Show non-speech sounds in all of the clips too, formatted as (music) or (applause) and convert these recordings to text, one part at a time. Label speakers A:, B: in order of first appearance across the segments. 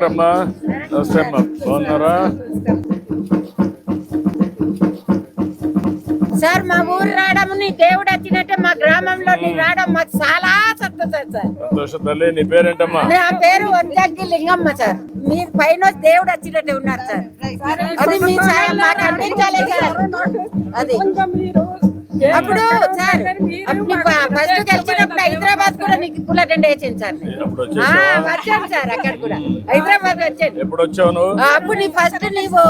A: అమ్మా నమస్తే అమ్మా. బాగున్నారా?
B: సార్ మా ఊరు రావడం నీ దేవుడు వచ్చినట్టే మా గ్రామంలో నీ రావడం మాకు చాలా సంతోషం సార్.
A: సంతోషం తల్లి నీ పేరేంటమ్మా?
B: నా పేరు వడ్లగ్గి లింగమ్మ సార్. మీ పైన దేవుడు వచ్చినట్టే ఉన్నారు సార్. అది మీ సాయం మాకు అందించాలి సార్. అది. అప్పుడు సార్ ఫస్ట్ గెలిచినప్పుడు హైదరాబాద్ కూడా నీకు టెండ వేసింది సార్. వచ్చాను సార్ అక్కడ కూడా. హైదరాబాద్ వచ్చాను.
A: ఎప్పుడు వచ్చావు నువ్వు?
B: ఆ, అప్పుడు నీ ఫస్ట్ నీవు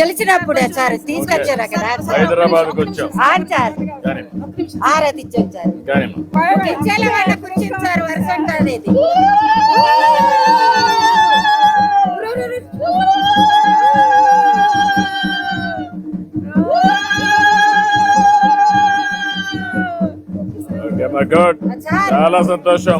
B: గెలిచినప్పుడే సార్ తీసుకొచ్చారు అక్కడ.
A: హైదరాబాద్
B: ఆ, సార్. ఇచ్చాను సార్. ఇచ్చేల వాళ్ళకి వచ్చింది సార్ వర్షం కాలేదు
A: గుడ్. చాలా సంతోషం.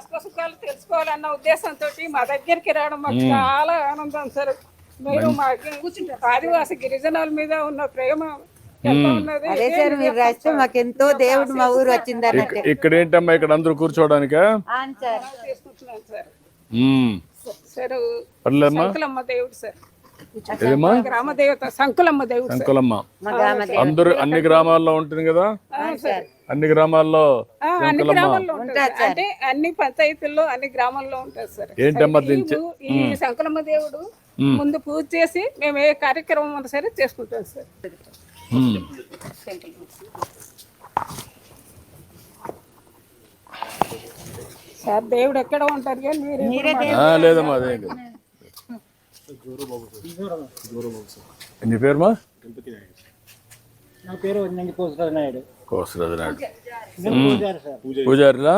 C: కష్ట సుఖాలు తెలుసుకోవాలన్న ఉద్దేశంతో మా దగ్గరికి రావడం మాకు చాలా ఆనందం సార్. మీరు మాకు ఆదివాసి గిరిజనుల మీద ఉన్న ప్రేమ
B: అదే సార్ మీరు రాస్తే మాకు ఎంతో దేవుడు మా ఊరు వచ్చింది అన్నట్టు
A: ఇక్కడ ఏంటమ్మా ఇక్కడ అందరూ కూర్చోవడానికా?
B: సార్.
C: తీసుకుంటున్నాను సార్.
A: ఉమ్.
C: సార్
A: పర్లేదమ్మా.
C: సంకులమ్మ దేవుడు సార్. గ్రామ దేవత సంకులమ్మ దేవుడు సార్.
A: అంకులమ్మ
B: మా గ్రామ
A: అందరూ అన్ని గ్రామాల్లో ఉంటుంది కదా?
C: సార్.
A: అన్ని గ్రామాల్లో
C: అన్ని. అంటే అన్ని పంచాయతీల్లో అన్ని గ్రామాల్లో ఉంటుంది సార్.
A: ఏంటమ్మా
C: ఈ సంకులమ్మ దేవుడు ముందు పూజ చేసి మేము ఏ కార్యక్రమం ఉన్నా సరే చేసుకుంటాం సార్. సార్ దేవుడు ఎక్కడ ఉంటారు కానీ మీరు
A: లేదమ్మా అదేం నీ పేరుమా
D: నా పేరు వదినంగి కోసరాజు నాయుడు.
A: కోసరాజు నాయుడు
D: నేను పూజారి సార్.
A: పూజారిలా?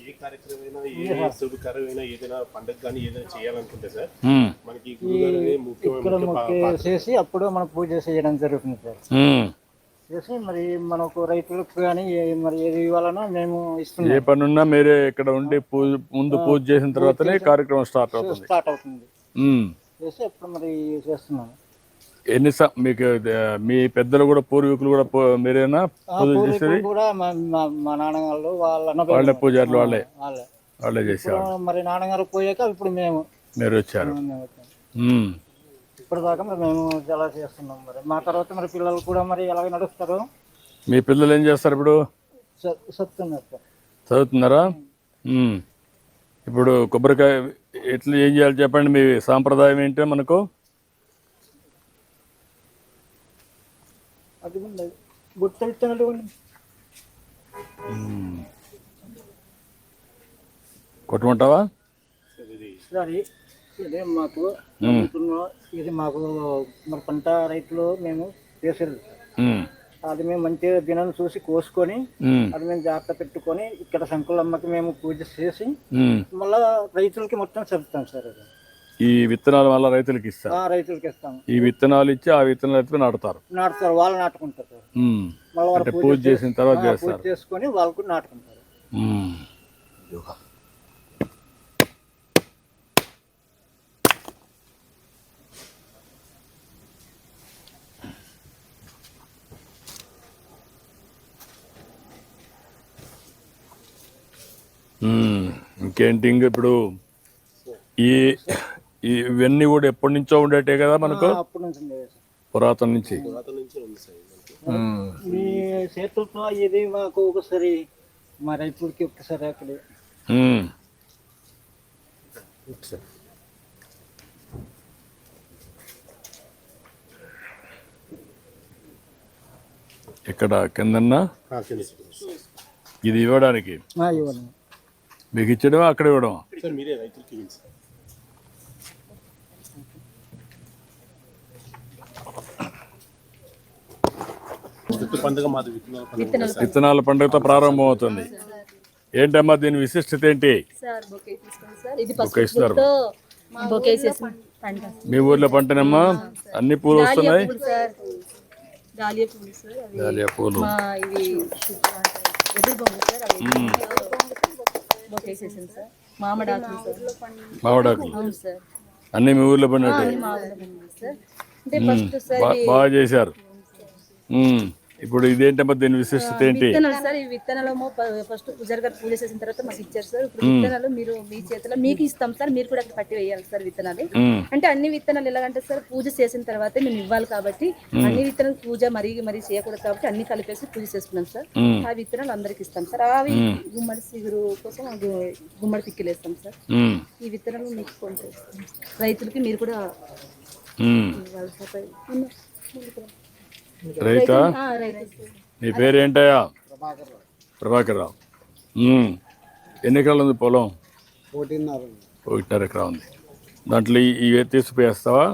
E: ఏ కార్యక్రమమైనా ఏ శుభకరమైన ఏదైనా పండుగ కానీ ఏదైనా చేయాలనుకుంటే సార్. మనకి గురుగారు
D: చేసి అప్పుడు మనం పూజ చేయడం జరుగుతుంది సార్. చేసి మరి మనకు రైతులకు కానీ ఏ- మరి ఏది ఇవ్వాలన్నా మేము
A: ఏ
D: ఇస్తున్నాం.
A: పని ఉన్నా మీరే ఇక్కడ ఉండి పూజ ముందు పూజ చేసిన తర్వాతనే కార్యక్రమం స్టార్ట్ అవుతుంది.
D: స్టార్ట్ అవుతుంది. చేసి అప్పుడు మరి చేస్తున్నాం.
A: ఎన్ని మీకు మీ పెద్దలు కూడా పూర్వీకులు కూడా మీరేనా? పూజ చేసేది?
D: కూడా మా నాన్నగారు వాళ్ళ
A: వాళ్ళే పూజారులు వాళ్ళే.
D: వాళ్ళే.
A: వాళ్ళే చేసేవాళ్ళు.
D: మరి నాన్నగారు పోయాక ఇప్పుడు మేము
A: మీరు వచ్చారు.
D: ఇప్పుడు దాకా మరి మేము చాలా చేస్తున్నాం మరి? మా తర్వాత మరి పిల్లలు కూడా మరి ఎలాగ నడుస్తారు?
A: మీ పిల్లలు ఏం చేస్తారు ఇప్పుడు? చదువుతున్నారా ఉమ్. ఇప్పుడు కొబ్బరికాయ ఎట్లా ఏం చేయాలి చెప్పండి మీ సాంప్రదాయం ఏంటో మనకు?
D: అది గుర్తు ఇచ్చినట్టు
A: కొట్టమంటావా
D: సరే ఇదే మాకు ఇది మాకు మన పంట రైతులు మేము చేసేది. అది మేము మంచిగా దినాన్ని చూసి కోసుకొని. అది మేము జాగ్రత్త పెట్టుకొని ఇక్కడ సంకులమ్మకి మేము పూజ చేసి. మళ్ళా రైతులకి మొత్తం చెప్తాం సార్ అది.
A: ఈ విత్తనాలు వల్ల రైతులకు ఇస్తారు
D: ఆ రైతులకి ఇస్తాము
A: ఈ విత్తనాలు ఇచ్చి ఆ విత్తనాలు ఎత్తుకుని నాటుతారు
D: నాటుతారు వాళ్ళు నాటుకుంటారు సార్
A: ఉమ్.
D: మళ్ళీ
A: అంటే
D: వాళ్ళు
A: పూజ చేసిన తర్వాత
D: పూజ
A: చేస్తారు
D: చేసుకొని వాళ్ళకు నాటుకుంటారు
A: ఉమ్. ఉమ్. ఇంకేంటి ఇంక ఇప్పుడు ఈ ఇవన్నీ కూడా ఎప్పటి నుంచో ఉండేటే కదా మనకు?
D: ఆ, అప్పటి నుంచి ఉంది సార్.
A: పురాతన నుంచి.
D: మీ చేతులతో ఇది మాకు ఒకసారి మా రైతులకి ఒకసారి అక్కడ.
A: ఉమ్. ఇక్కడ కిందన్నా? ఇది ఇవ్వడానికి?
D: ఆ, ఇవ్వండి
A: మీకు ఇచ్చడమా అక్కడ ఇవ్వడమా?
E: సార్ మీరే రైతులకి ఇవ్వండి సార్. చెట్టు పండుగ మాది విత్తనాల పండుగ
A: విత్తనాల పండుగతో ప్రారంభమవుతుంది. ఏంటమ్మా దీని విశిష్టత ఏంటి? మీ ఊర్లో పంటనమ్మా? అన్ని పూలు వస్తున్నాయి?
F: పూలు సార్. డాలియా పూలు సార్. అవి
A: డాలియా పూలు.
F: మా ఇవి ఎదురు బొమ్మలు సార్ అవి బొకేసేసాను సార్. మామిడాకులు
A: అన్ని మీ ఊర్లో పండినట్టు? బాగా చేశారు. ఇప్పుడు ఇదేంటమ్మా దీని విశిష్టత ఏంటి?
F: విత్తనాలు సార్ ఈ విత్తనాలు ఫస్ట్ పూజారి గారు పూజ చేసిన తర్వాత మాకు ఇచ్చారు సార్. ఇప్పుడు విత్తనాలు మీరు మీ చేతిలో మీకు ఇస్తాం సార్. మీరు కూడా పట్టి వేయాలి సార్ విత్తనాలు. అంటే అన్ని విత్తనాలు ఎలాగంటే సార్ పూజ చేసిన తర్వాత మేము ఇవ్వాలి కాబట్టి అన్ని విత్తనాలు పూజ మరీ మరీ చేయకూడదు కాబట్టి అన్ని కలిపేసి పూజ చేసుకున్నాం సార్. ఆ విత్తనాలు అందరికి ఇస్తాం సార్. అవి గుమ్మడి సిగురు కోసం గుమ్మడి పిక్కిలు వేస్తాం సార్. ఈ విత్తనాలు మీకు. రైతులకి మీరు కూడా
A: రైతా. నీ పేరేంటయ్యా? ప్రభాకర్ రావు. ఎన్ని ఎకరాలు ఉంది పొలం?
G: ఒకటిన్నర
A: ఎకరా ఉంది. దాంట్లో ఈ- ఇవి తీసిపోయేస్తావా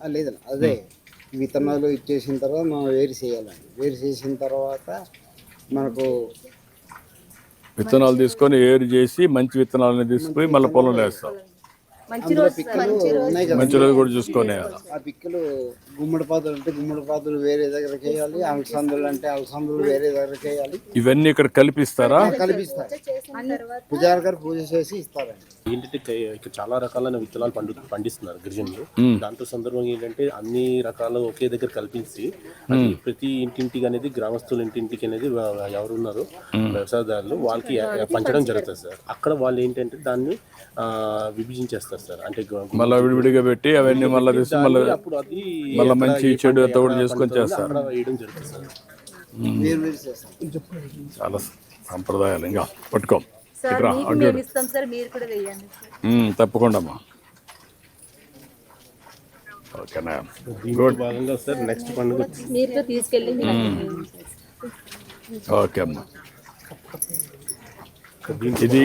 G: లేదండి అదే. విత్తనాలు ఇచ్చేసిన తర్వాత మనం వేరు చేయాలండి వేరు చేసిన తర్వాత మనకు
A: విత్తనాలు తీసుకొని ఏరు చేసి మంచి విత్తనాలని తీసుకుపోయి మళ్ళీ పొలంలో వేస్తాం
F: మంచి రోజు
G: పిక్కలు ఉన్నాయి కదా.
A: మంచి రోజు కూడా చూసుకొని
G: ఆ పిక్కలు గుమ్మడి పాదులు అంటే గుమ్మడి పాదులు వేరే దగ్గరకి వేయాలి అలసందులు అంటే అలసందులు వేరే దగ్గరకి వేయాలి.
A: ఇవన్నీ ఇక్కడ కల్పిస్తారా?
G: కలిపిస్తారు. పుజారి గారు పూజ చేసి ఇస్తారండి.
E: ఏంటంటే ఇక్కడ చాలా రకాలైన విత్తనాలు పండు పండిస్తున్నారు గిరిజనులు. దాంతో సందర్భంగా ఏంటంటే అన్ని రకాలు ఒకే దగ్గర కల్పించి అది ప్రతి ఇంటింటికి అనేది గ్రామస్తుల ఇంటింటికి అనేది ఎవరు ఉన్నారో వ్యవసాయదారులు వాళ్ళకి పంచడం జరుగుతుంది సార్. అక్కడ వాళ్ళు ఏంటంటే దాన్ని ఆ, సార్. అంటే
A: మళ్ళీ విడివిడిగా పెట్టి అవన్నీ మళ్ళీ తీసి మళ్ళీ
E: అప్పుడు అది
A: మళ్ళీ మంచి చెడు
E: ఎక్కడ
A: చేసుకొని చేస్తారు.
E: అక్కడ వేయడం జరుగుతుంది సార్.
A: చాలా సంప్రదాయాలు ఇంకా పట్టుకో.
F: సార్
A: ఇక్కడ
F: మీకు మేము ఇస్తాం సార్ మీరు కూడా వేయండి సార్.
A: ఉమ్, తప్పకుండా అమ్మా. ఓకేనా?
E: దీంట్లో భాగంగా సార్ నెక్స్ట్ పండుగ వచ్చి
F: మీరు తీసుకెళ్ళి మీరు అక్కడ వేయండి సార్.
A: ఓకే అమ్మా. ఇది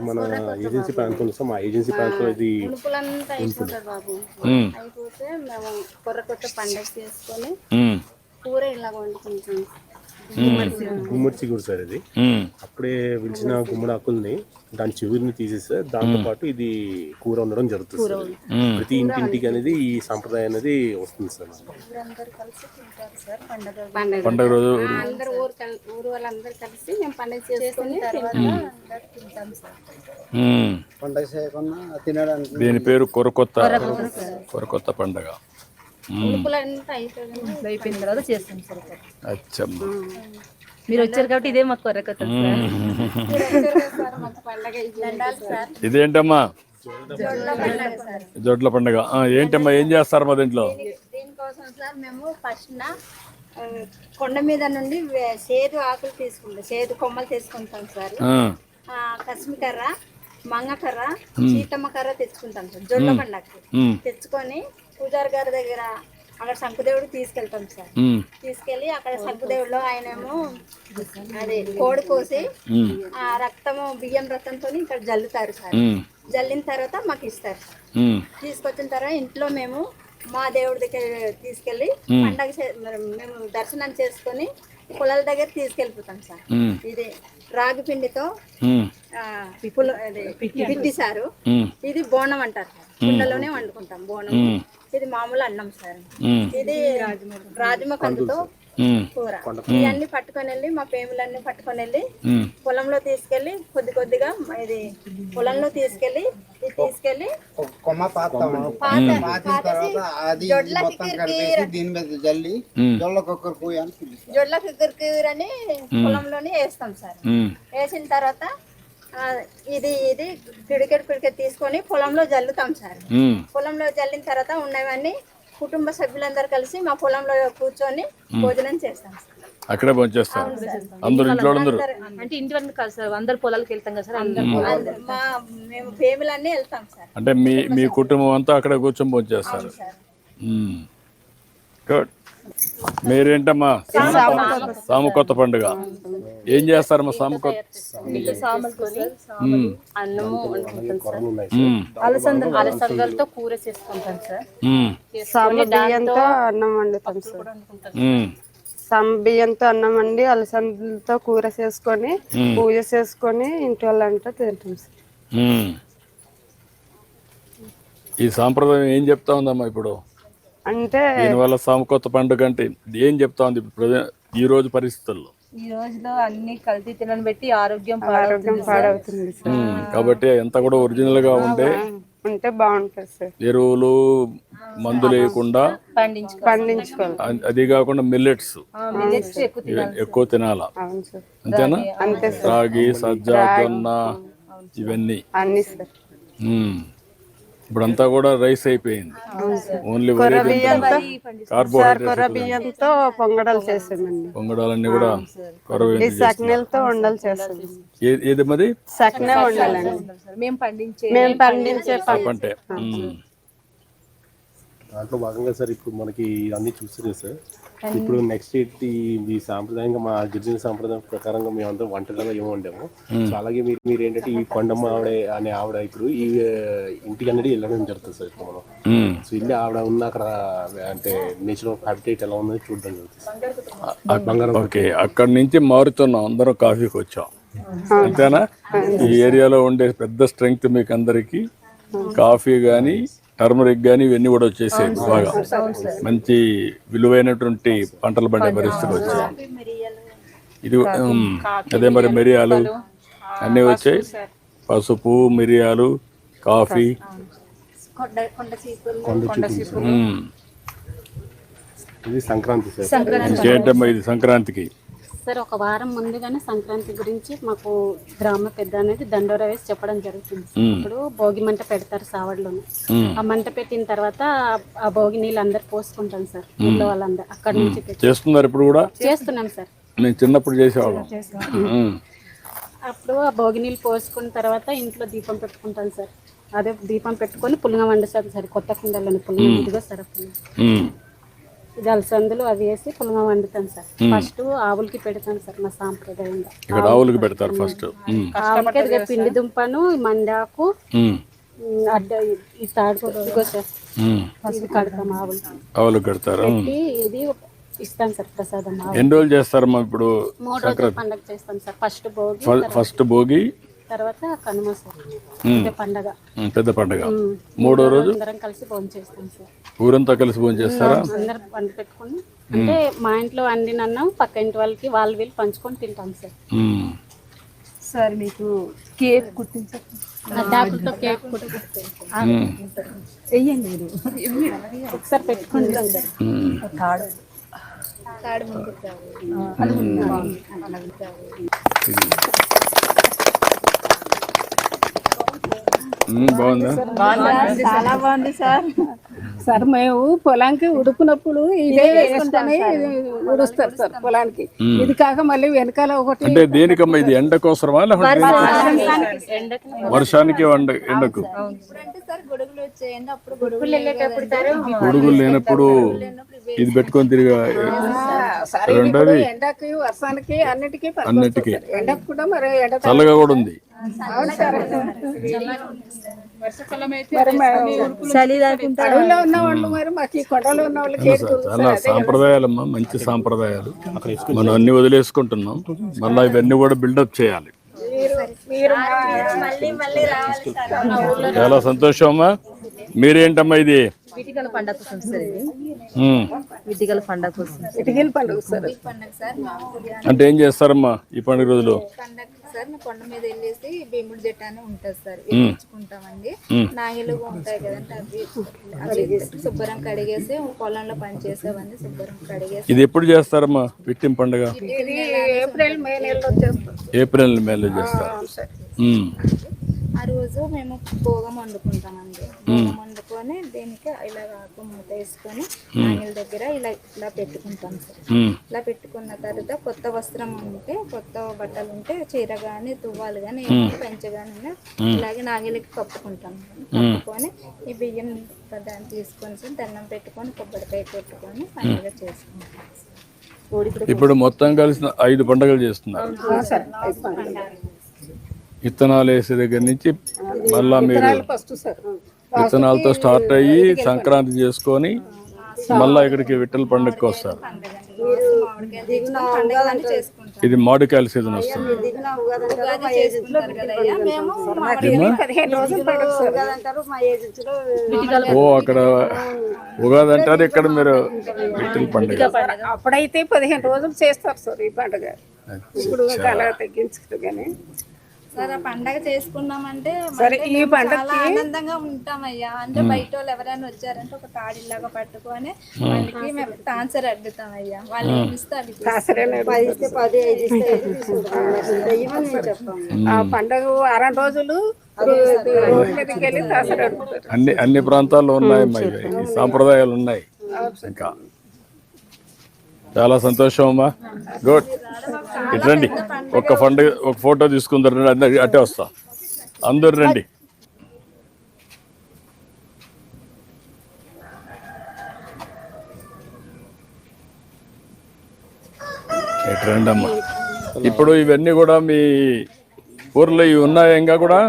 E: మన ఏజెన్సీ ప్రాంతంలో సార్. మా ఏజెన్సీ ప్రాంతంలో ఇది
H: పులంతా అయిపోతుంది బాబు.
A: ఉమ్,
H: అయిపోతే మేము కొర్ర కొత్త పండగ చేసుకొని కూర ఇలా వండుకుంటాం.
E: గుమ్మడి చిగురు సార్ ఇది. అప్పుడే పిలిచిన గుమ్మడి ఆకుల్ని దాని చిగురిని తీసేస్తే దాంతో పాటు ఇది కూర ఉండడం జరుగుతుంది సార్. ప్రతి ఇంటింటికి అనేది ఈ సాంప్రదాయం అనేది వస్తుంది సార్
H: అందరూ కలిసి తింటారు సార్ పండగ
A: రోజు.
H: పండగ చేసుకొని
F: తర్వాత
H: తింటాం.
F: అందరు తింటాం సార్.
A: ఉమ్,
G: పండగ చేయకుండా తినడానికి
A: దీని పేరు కొరకొత్త. కొరకొత్త పండగ.
F: అయిపోయిన తర్వాత చేస్తాం సార్.
A: అచ్చమ్మా
F: మీరు వచ్చారు కాబట్టి ఇదే మాకు కొరకత సార్.
H: సార్ మాకు పండగ ఇది సార్
A: ఇదేంటమ్మా? జొడ్ల పండగ. ఏంటమ్మా? ఏం చేస్తారు మా దీంట్లో?
H: దీనికోసం సార్ మేము ఫస్ట్ కొండ మీద నుండి సేదు ఆకులు తీసుకుంటాం. సేదు కొమ్మలు తీసుకుంటాం సార్. కస్మికర్ర మంగకర్ర సీతమ్మ కర్ర తెచ్చుకుంటాం సార్. జొన్న పండగకి.
A: ఉమ్,
H: తెచ్చుకొని పూజారి గారి దగ్గర అక్కడ శంకుదేవుడు తీసుకెళ్తాం సార్. తీసుకెళ్ళి అక్కడ శంకుదేవుడిలో ఆయనేమో అదే కోడి కోసి ఆ రక్తము బియ్యం రక్తంతో ఇక్కడ జల్లుతారు సార్. జల్లిన తర్వాత మాకు ఇస్తారు తీసుకొచ్చిన తర్వాత ఇంట్లో మేము మా దేవుడి దగ్గర తీసుకెళ్ళి పండగ మేము దర్శనం చేసుకొని పొలాల దగ్గర తీసుకెళ్ళిపోతాం సార్. ఇది. రాగి పిండితో పుల పిట్టి సారు ఇది బోనం అంటారు. సార్ కుండలోనే వండుకుంటాం బోనం. ఇది మామూలు అన్నం సార్. ఇది రాజమ కందుతో కూర. ఇవన్నీ పట్టుకొని వెళ్ళి మా పేములన్నీ పట్టుకొని వెళ్ళి పొలంలో తీసుకెళ్ళి కొద్ది కొద్దిగా ఇది పొలంలో తీసుకెళ్ళి ఇది
G: తీసుకెళ్ళి కొమ్మ దీని మీద జల్లి
H: జొడ్ల కిగురుకిగురని పొలంలోనే వేస్తాం సార్. వేసిన తర్వాత ఇది ఇది పిడికెట్ పిడికెట్ తీసుకొని పొలంలో జల్లుతాం సార్. పొలంలో జల్లిన తర్వాత ఉన్నవన్నీ కుటుంబ సభ్యులందరూ కలిసి మా పొలంలో కూర్చొని భోజనం చేస్తాం.
A: అక్కడే పనిచేస్తారు అందరు ఇంట్లో అందరు?
F: అంటే ఇంటి వరకు కాదు సార్ అందరు పొలాలకు వెళ్తాం కదా సార్
H: మా మేము ఫేమిలన్నీ వెళ్తాం సార్.
A: అంటే మీ మీ కుటుంబం అంతా అక్కడ కూర్చొని పనిచేస్తారు
H: సార్.
A: గుడ్ మీరేంటమ్మా? సాము కొత్త పండుగ. ఏం చేస్తారమ్మా సాము కొత్త
F: అలసందలతో కూర చేసుకుంటాం సార్.
I: బియ్యంతో అన్నం వండుతాం సార్. సమ్ బియ్యంతో అన్నం వండి అలసందలతో కూర చేసుకొని పూజ చేసుకొని ఇంటి వాళ్ళంతా తింటాం సార్.
A: ఈ సాంప్రదాయం ఏం చెప్తా ఉందమ్మా ఇప్పుడు?
I: అంటే
A: దీనివల్ల సామ కొత్త పండుగ అంటే ఏం చెప్తా ఉంది ఈ రోజు పరిస్థితుల్లో?
F: ఈ రోజులో అన్ని కల్తీ తినని పెట్టి ఆరోగ్యం పాడవుతుంది
A: కాబట్టి ఎంత కూడా ఒరిజినల్గా ఉంటే
I: ఉంటే బాగుంటుంది సార్.
A: ఎరువులు మందులు వేయకుండా
F: పండించుకో
I: పండించుకోవాలి.
A: అది కాకుండా మిల్లెట్స్
F: మిల్లెట్స్ ఎక్కువ తినాలి
A: అంతేనా?
I: అంతే సార్.
A: రాగి సజ్జ జొన్న ఇవన్నీ.
I: అన్ని సార్.
A: ఇప్పుడంతా కూడా రైస్ అయిపోయింది. ఓన్లీ
I: కొర్ర బియ్యంతో పొంగడాలు చేసామండి.
A: పొంగడాలన్నీ కూడా
I: సకినెలతో వండలు చేస్తాం
A: ఏది మరి?
I: సకినే వండాలండి.
F: సార్. మేము పండించే
I: మేము పండించే పంట.
E: దాంట్లో భాగంగా సార్ ఇప్పుడు మనకి అన్ని చూస్తారు సార్. ఇప్పుడు నెక్స్ట్ ఈ ఈ సాంప్రదాయంగా మా గిరిజన సాంప్రదాయం ప్రకారంగా మేము అందరం వంటలలో ఏమో వండాము సో అలాగే మీరు మీరు ఏంటంటే ఈ కొండమ్మ ఆవిడ అనే ఆవిడ ఇప్పుడు ఈ ఇంటికి అనేది వెళ్ళడం జరుగుతుంది సార్ ఇప్పుడు మనం. సో వెళ్ళి ఆవిడ ఉన్న అక్కడ అంటే నేచురల్ హ్యాబిటేట్ ఎలా ఉందో చూడడం జరుగుతుంది బంగారం
A: ఓకే అక్కడి నుంచి మారుతున్నాం అందరం కాఫీకి వచ్చాం. అంతేనా? ఈ ఏరియాలో ఉండే పెద్ద స్ట్రెంగ్త్ మీకు అందరికి కాఫీ కానీ టర్మరిక్ కానీ ఇవన్నీ కూడా వచ్చేసాయి బాగా. మంచి విలువైనటువంటి పంటలు పండే పరిస్థితులు వచ్చాయి. ఇది అదే మరి మిరియాలు అన్నీ వచ్చాయి. పసుపు మిరియాలు కాఫీ.
E: ఇది సంక్రాంతి.
A: ఇంకేంటమ్మా ఇది సంక్రాంతికి?
J: సార్ ఒక వారం ముందుగానే సంక్రాంతి గురించి మాకు గ్రామ పెద్ద అనేది దండోరా వేసి చెప్పడం జరుగుతుంది. ఇప్పుడు భోగి మంట పెడతారు సావడ్లోనే. ఆ మంట పెట్టిన తర్వాత ఆ- భోగి నీళ్ళు అందరు పోసుకుంటాం సార్ ఊళ్ళో వాళ్ళందరూ అక్కడ నుంచి
A: చేస్తున్నారు ఇప్పుడు కూడా?
J: చేస్తున్నాం సార్.
A: నేను చిన్నప్పుడు చేసేవాళ్ళం.
J: అప్పుడు ఆ భోగి నీళ్ళు పోసుకున్న తర్వాత ఇంట్లో దీపం పెట్టుకుంటాం సార్. అదే దీపం పెట్టుకొని పులింగ వండుతాం సార్ కొత్త కుండలని పులింగ ఇదిగో సార్ పులింగ. అలసందులు అవి వేసి పులింగ వండుతాం సార్. ఫస్ట్ ఆవులకి పెడతాం సార్ మా సాంప్రదాయంగా
A: ఇక్కడ ఆవులకు పెడతారు ఫస్ట్.
J: ఆవులకి పిండి దుంపను మండాకు అడ్డ ఈ తాడు ఇదిగో సార్. ఇది కడతాం ఆవులకి.
A: ఆవులకు కడతారు?
J: ఇది ఇస్తాం సార్ ప్రసాదం
A: ఎన్ని రోజులు చేస్తారమ్మా ఇప్పుడు
J: మూడు రోజులు పండగ చేస్తాం sir. First Bhogi
A: first Bhogi
J: తర్వాత కనుమ సార్ ఇదే పండగ.
A: పెద్ద పండగ. మూడో రోజు?
J: అందరం కలిసి భోజనం చేస్తాం సార్.
A: ఊరంతా కలిసి భోజనం చేస్తారా?
J: అందరం వండి పెట్టుకుని. అంటే మా ఇంట్లో వండిన అన్నం పక్క ఇంటి వాళ్ళకి వాళ్ళు వీళ్ళు పంచుకొని తింటాం సార్.
F: సార్ మీకు కేక్ కుట్టించారు
J: అడ్డాకులతో కేక్.
F: వెయ్యండి మీరు.
J: ఒకసారి పెట్టుకుంటాం సార్
A: ఉమ్.
F: తాడు
H: తాడు ముందుకు
A: బాగుందా?
F: చాలా బాగుంది సార్.
C: సార్ మేము పొలానికి ఉడుకున్నప్పుడు ఇదే ఉడుస్తారు సార్. పొలానికి. ఇది కాక మళ్ళీ వెనకాల ఒకటి
A: అంటే దేనికమ్మా ఇది? ఎండ కోసమా లేకపోతే వర్షానికి ఎండ ఎండకు.
H: అంటే సార్ గొడుగులు వచ్చేయండి అప్పుడు గొడుగులు వెళ్ళేటప్పుడు
A: గొడుగులు లేనప్పుడు ఇది పెట్టుకొని తిరిగా
C: ఎండకి వర్షానికి అన్నిటికీ
A: అన్నిటికీ.
C: ఎండకు కూడా మరి ఎండ
A: చల్లగా కూడా ఉంది.
F: చలి
A: సాంప్రదాయాలమ్మా మంచి సాంప్రదాయాలు. మనం అన్ని వదిలేసుకుంటున్నాం. మళ్ళీ ఇవన్నీ కూడా బిల్డప్ చేయాలి.
C: మీరు మా-
H: మళ్ళీ మళ్ళీ రావాలి సార్
A: చాలా సంతోషం అమ్మా మీరేంటమ్మా ఇది?
F: విటికల పండగ కోసం సార్ ఇది.
A: ఉమ్.
F: విటికల పండగ కోసం
C: ఇటుకల పండుగ సార్
H: పండగ సార్. మేము ఉదయం
A: అంటే ఏం చేస్తారమ్మా ఈ పండుగ రోజులు?
H: సార్ కొండ మీద వెళ్ళేసి భీముడి జట్టు అని ఉంటుంది సార్. ఎక్కించుకుంటామండి నాగిలు ఉంటాయి కదండి అవి అవి శుభ్రం కడిగేసి పొలంలో పని చేసేవన్నీ శుభ్రం కడిగేసి
A: ఇది ఎప్పుడు చేస్తారమ్మా విట్టిం పండుగ?
C: ఏప్రిల్ మే నెలలో
A: ఏప్రిల్ మేలో చేస్తారు.
H: ఆ రోజు మేము భోగం వండుకుంటామండి. భోగం వండుకొని దీనికి ఇలా ఆకు మూత వేసుకొని నాగిల దగ్గర ఇలా ఇలా పెట్టుకుంటాం సార్. ఇలా పెట్టుకున్న తర్వాత కొత్త వస్త్రం ఉంటే కొత్త బట్టలు ఉంటే చీర కానీ తువ్వాలు కానీ పెంచ కానీ ఇలాగే నాగిలకి కప్పుకుంటాం. కప్పుకొని ఈ బియ్యం దాన్ని తీసుకొని సార్ దండం పెట్టుకొని కొబ్బరికాయ పెట్టుకొని పండుగ చేసుకుంటాం
A: ఇప్పుడు మొత్తం కలిసిన ఐదు పండుగలు చేస్తున్నారు.
C: సార్. ఐదు పండుగ.
A: విత్తనాలు వేసే దగ్గర నుంచి మళ్ళా మీరు విత్తనాలతో స్టార్ట్ అయ్యి సంక్రాంతి చేసుకొని మళ్ళా ఇక్కడికి విట్టల పండుగకి వస్తారు. ఇది మామిడికాయల సీజన్ వస్తుంది. ఓ అక్కడ ఉగాది అంటారు ఇక్కడ మీరు పిట్టల పండుగ.
C: అప్పుడైతే పదిహేను రోజులు చేస్తారు సార్ ఈ పండుగ. ఇప్పుడు కానీ.
H: సార్ ఆ పండగ చేసుకున్నామంటే
C: సరే, ఈ
H: చాలా ఆనందంగా ఉంటామయ్యా. అంటే బయట వాళ్ళు ఎవరైనా వచ్చారంటే ఒక తాడిలాగా పట్టుకొని వాళ్ళకి మేము టాన్సర్ అడ్డుతామయ్యా వాళ్ళు ఏమి ఇస్తే అవి
C: ఆ పండుగ వారం రోజులు వెళ్ళి
A: అన్ని అన్ని ప్రాంతాల్లో ఉన్నాయమ్మా ఇవి. ఈ సాంప్రదాయాలు ఉన్నాయి. ఇంకా చాలా సంతోషం అమ్మా. గుడ్ ఇటు రండి. ఒక పండుగ ఒక ఫోటో తీసుకుందరు అందరు అట్టే వస్తా. అందరు రండి. ఇటు రండి అమ్మా ఇప్పుడు ఇవన్నీ కూడా మీ ఊర్లో ఇవి ఉన్నాయా ఇంకా కూడా?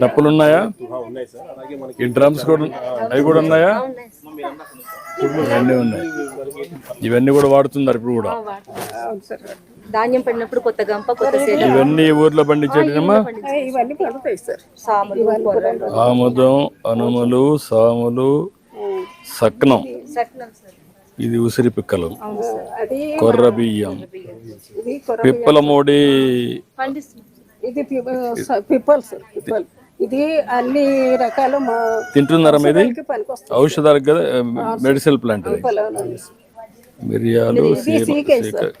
A: డప్పులు ఉన్నాయా? ఈ డ్రమ్స్ కూడా అవి కూడా ఉన్నాయా? ఇవన్నీ ఉన్నాయి. ఇవన్నీ కూడా వాడుతున్నారు ఇప్పుడు కూడా.
F: ధాన్యం పడినప్పుడు కొత్త గంప కొత్త సేద
A: ఇవన్నీ ఊర్లో పండించేటమ్మా
C: ఇవన్నీ పండుతాయి సార్.
F: సాములు కొర్రలు
A: ఆముదం అనుములు సాములు సక్నం. ఇది ఉసిరి పిక్కలు.
C: అది
A: కొర్ర బియ్యం. పిప్పల మూడి.
C: ఇది పిప్పల్ సార్ పిప్పల్. ఇది అన్ని రకాల మా
A: తింటున్నారా ఇది ఔషధాలకు కదా మెడిసిన్ ప్లాంట్ అది. మిరియాలు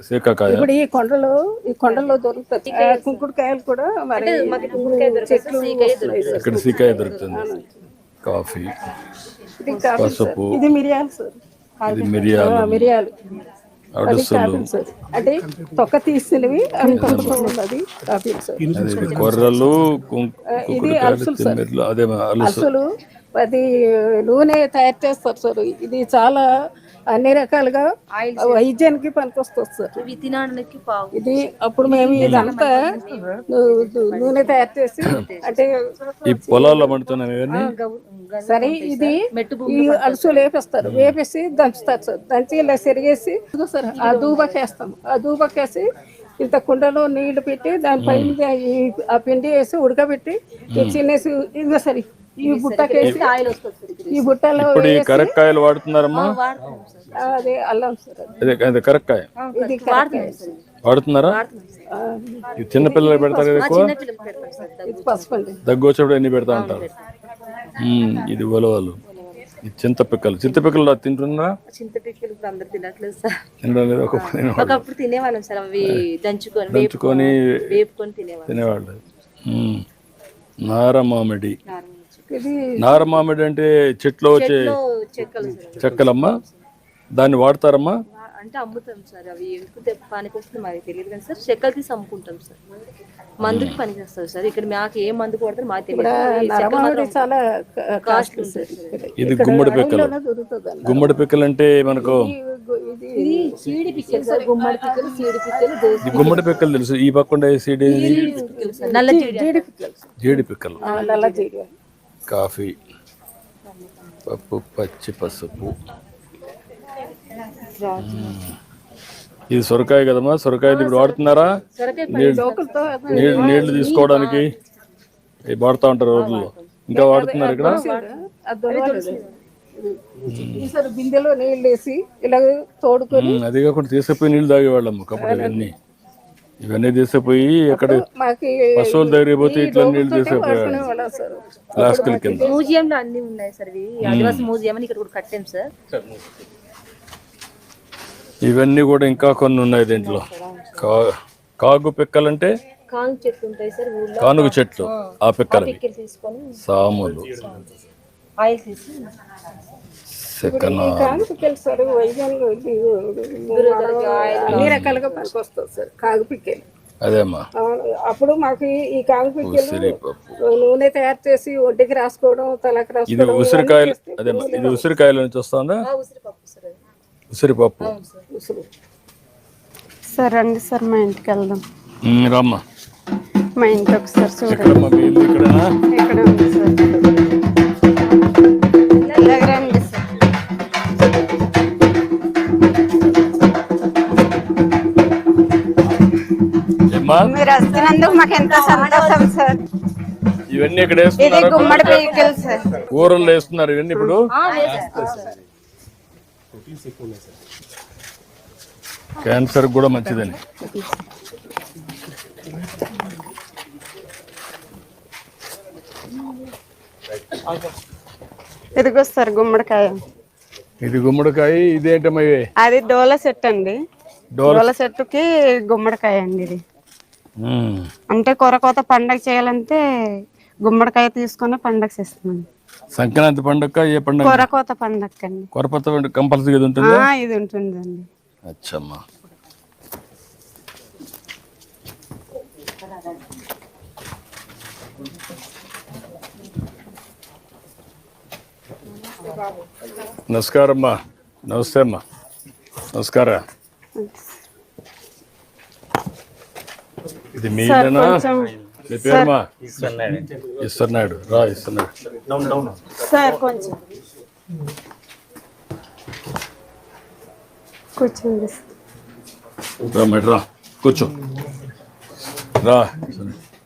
A: సీకాకాయ.
C: ఇప్పుడు ఈ కొండలో ఈ కొండల్లో దొరుకుతాయి ఆ కుంకుడుకాయలు కూడా మరి చెట్లు.
A: ఇక్కడ సీకాయ దొరుకుతుంది. కాఫీ. పసుపు.
C: ఇది మిరియాలు సార్.
A: ఇది మిరియాలు.
C: మిరియాలు. అంటే తొక్క తీసినవి
A: అది ఇది కొర్రలు
C: ఇది సార్.
A: అది
C: నూనె తయారు చేస్తారు సార్. ఇది చాలా అన్ని రకాలుగా వైద్యానికి పనికొస్తుంది సార్. ఇది అప్పుడు మేము ఇదంతా నూనె తయారు చేసి (clears throat) అంటే
A: ఈ పొలాల్లో పండుతున్నాయి
C: సరే ఇది ఈ అలసు వేపేస్తారు వేపేసి దంచుతారు సార్. దంచి ఇలా సెరిగేసి సార్ ఆ దూబకేస్తాం ఆ దూబకేసి ఇంత కుండలో నీళ్ళు పెట్టి దానిపైన ఈ ఆ పిండి వేసి ఉడకబెట్టి ఈ చిన్నేసి ఇదిగో సరే ఈ బుట్టకేసి
F: ఆయిల్ వస్తుంది ఇది.
C: ఈ బుట్టలో
A: ఇప్పుడు ఈ కరక్కాయలు వాడుతున్నారమ్మా?
C: అదే అల్లం సార్ అది.
A: కరక్కాయ.
C: ఇది
F: ఇది.
A: వాడుతున్నారా? ఈ చిన్న పిల్లలు పెడతారు కదా ఎక్కువ?
F: చిన్న పిల్లలు పెడతాం సార్ దగ్గు.
C: ఇది పసుపు అండి.
A: దగ్గు వచ్చినప్పుడు ఎన్ని పెడతా ఉంటారు ఇది ఉలవలు ఇది చింతపిక్కలు. చింతపిక్కలు తింటున్నారా?
F: చింతపిక్కలు ఇప్పుడు అందరు తినట్లేదు సార్. ఒకప్పుడు తినేవాళ్ళం. సార్ అవి దంచుకొని
A: దంచుకొని
F: వేపుకొని తినేవాళ్ళం
A: తినేవాళ్ళు. నార మామిడి
C: ఇది
A: నార మామిడి అంటే చెట్లో వచ్చే
F: చెట్లో చెక్కలు సార్.
A: చెక్కలమ్మా? దాన్ని వాడతారమ్మా?
F: అంటే అమ్ముతాం సార్. అవి ఎందుకు పనికి వస్తుంది మాకు తెలియదు కానీ సార్ చెక్కలు తీసి అమ్ముకుంటాం సార్. మందుకి పనికి వస్తుంది సార్. ఇక్కడ మాకు ఏ మందు కొడతారు మాకు తెలియదు.
C: చాలా
F: కాస్ట్లీ సార్
A: ఇది. గుమ్మడి పిక్కలు. గుమ్మడి పిక్కలు అంటే మనకు
F: పిక్కలు గుమ్మడి పిక్కలు పిక్కలు
A: పిక్కలు తెలుసు. ఈ పక్కన సీడ్
F: పిక్కలు నల్ల జీడి
A: జీడి పిక్కలు
C: జీడి.
A: కాఫీ పప్పు పచ్చి పసుపు. ఇది సొరకాయ కదమ్మా? సొరకాయ ఇప్పుడు వాడుతున్నారా? నీళ్ళు నీళ్ళు నీళ్ళు తీసుకోవడానికి వాడుతూ ఉంటారు రోజుల్లో. ఇంకా వాడుతున్నారు ఇక్కడ?
C: బిందెలో నీళ్ళు వేసి ఇలా తోడుకొని.
A: అది కాకుండా తీసుకుపోయి నీళ్ళు తాగేవాళ్ళం ఒకప్పుడు ఇవన్నీ. ఇవన్నీ తీసుకుపోయి ఎక్కడ
C: మాకు
A: పశువుల దగ్గరికి పోతే ఇట్లా నీళ్ళు తీసుకుపోయాడు ఫ్లాస్కుల కింద
F: మ్యూజియంలో అన్ని ఉన్నాయి సార్ ఇవి. ఆదివాసి మ్యూజియం అని ఇక్కడ కూడా కట్టాం సార్.
A: ఇవన్నీ కూడా ఇంకా కొన్ని ఉన్నాయి దీంట్లో. కా- కాగు పిక్కలంటే
F: కాంగ్ చెట్లు ఉంటాయి సార్
A: కానుగ చెట్లు ఆ
F: పిక్కలు తీసుకొని
A: సాములు.
F: ఆయిల్ తీసి
C: కాగిపిక్కలు సార్ ఇది అన్ని రకాలుగా పనికొస్తుంది సార్ కాగిపిక్కలు
A: అదేమ్మా
C: ఆ, అప్పుడు మాకు ఈ- కాగిపిక్కలు నూనె తయారు చేసి ఒడ్డుకి రాసుకోవడం తలకు
A: ఇది
C: రాసుకోవడం
A: ఉసిరికాయలు అదేమ్మా ఇది ఉసిరికాయల నుంచి వస్తుందా?
F: ఉసిరిపప్పు సార్
C: ఉసురు.
I: సరే అండి సార్ మా ఇంటికి వెళ్దాం.
A: రామ్మా.
I: మా ఇంటి ఒకసారి చూడండి. ఇక్కడ ఉంది రండి సార్. మీరు వస్తున్నందుకు మాకు ఎంతో సంతోషం సార్.
A: ఇవన్నీ ఇక్కడ
I: ఇది గుమ్మడి వెహికల్ సార్.
A: కూరలు వేస్తున్నారు ఇవన్నీ ఇప్పుడు? క్యాన్సర్ కూడా మంచిదని.
I: ఇదిగో సార్ గుమ్మడికాయ.
A: ఇది గుమ్మడికాయ ఇదేంటమ్మా
I: అది డోల సెట్ అండి.
A: డోల
I: చెట్టుకి గుమ్మడికాయ అండి ఇది. అంటే కొరకోత పండగ చేయాలంటే గుమ్మడికాయ తీసుకొని పండగ చేస్తున్నాం
A: సంక్రాంతి పండుగ ఏ పండుగ?
I: కొరకోత పండగ అండి
A: కొరపత్త పండుగ కంపల్సరీ ఇది ఉంటుంది?
I: ఇది ఉంటుందండి.
A: అచ్చమ్మా. నమస్కారం అమ్మా నమస్తే అమ్మా. నమస్కార. ఇది మీదేనా మీ పేరుమా? ఇస్తున్నాడు రా ఇస్తున్నాడు
I: సార్ కొంచెం. కూర్చోండి.
A: మేడం రా. కూర్చో. రా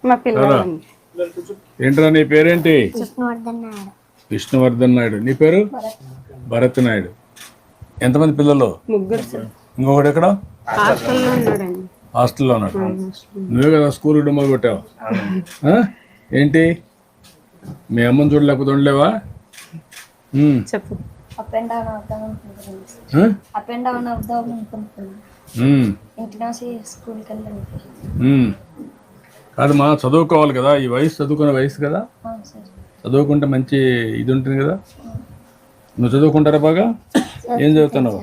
I: మా పిల్లలు
A: ఏంట్రా నీ పేరేంటి? విష్ణువర్ధన్ నాయుడు. నీ పేరు? భరత్. నాయుడు. ఎంతమంది పిల్లలు? ఇంకొకటి ఎక్కడ?
I: హాస్టల్లో
A: ఉన్నాడు నువ్వే కదా స్కూల్ డొమ్మలు కొట్టావు? ఏంటి? మీ అమ్మని చూడలేకపోతే ఉండలేవా? ఉమ్.
I: చెప్పు.
H: అప్ అండ్ డౌన్ అవుతాం అనుకుంటున్నాను.
A: ఆ?
H: అప్ అండ్ డౌన్ అవుదాం అనుకుంటున్నాను.
A: ఉమ్.
H: ఇంటి నుంచి స్కూల్కి వెళ్ళండి
A: ఉమ్. కాదమ్మా చదువుకోవాలి కదా. ఈ వయసు చదువుకునే వయసు కదా. చదువుకుంటే మంచి ఇది ఉంటుంది కదా. నువ్వు చదువుకుంటారా బాగా? ఏం చదువుతున్నావు?